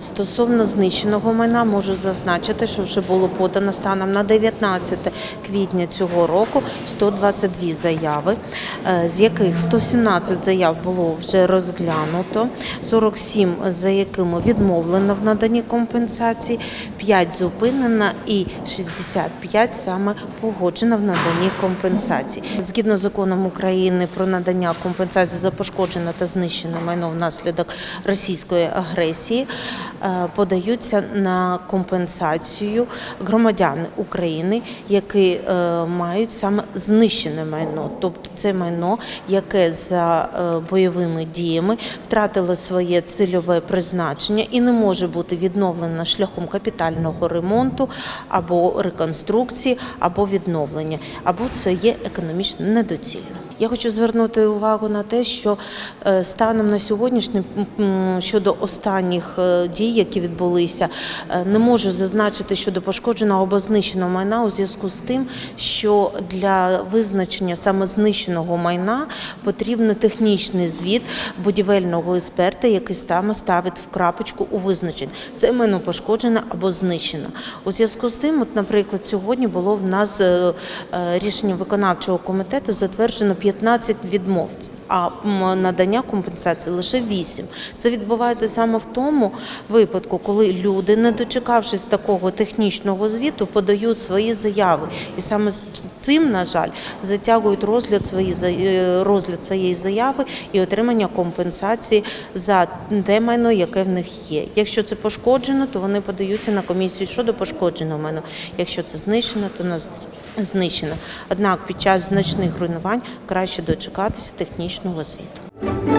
Стосовно знищеного майна можу зазначити, що вже було подано станом на 19 квітня цього року 122 заяви, е, з яких 117 заяв було вже розглянуто, 47 за якими відмовлено в наданні компенсації, 5 зупинено і 65 саме погоджено в наданні компенсації. Згідно з законом України про надання компенсації за пошкоджене та знищене майно внаслідок російської агресії подаються на компенсацію громадяни України, які е, мають саме знищене майно, тобто це майно, яке за е, бойовими діями втратило своє цільове призначення і не може бути відновлено шляхом капітального ремонту або реконструкції, або відновлення, або це є економічно недоцільно. Я хочу звернути увагу на те, що е, станом на сьогоднішній щодо останніх е, дій, які відбулися, е, не можу зазначити щодо пошкодженого або знищеного майна у зв'язку з тим, що для визначення саме знищеного майна потрібен технічний звіт будівельного експерта, який саме ставить в крапочку у визначенні. Це майно пошкоджено або знищено. У зв'язку з тим, от, наприклад, сьогодні було в нас е, виконавчого комітету затверджено 15 відмов. А надання компенсації лише 8. Це відбувається саме в тому випадку, коли люди, не дочекавшись такого технічного звіту, подають свої заяви, і саме з цим, на жаль, затягують розгляд свої е, розгляд своєї заяви і отримання компенсації за те майно, яке в них є. Якщо це пошкоджено, то вони подаються на комісію щодо пошкодженого майна. Якщо це знищено, то на знищено. Однак під час значних руйнувань краще дочекатися технічного звіту.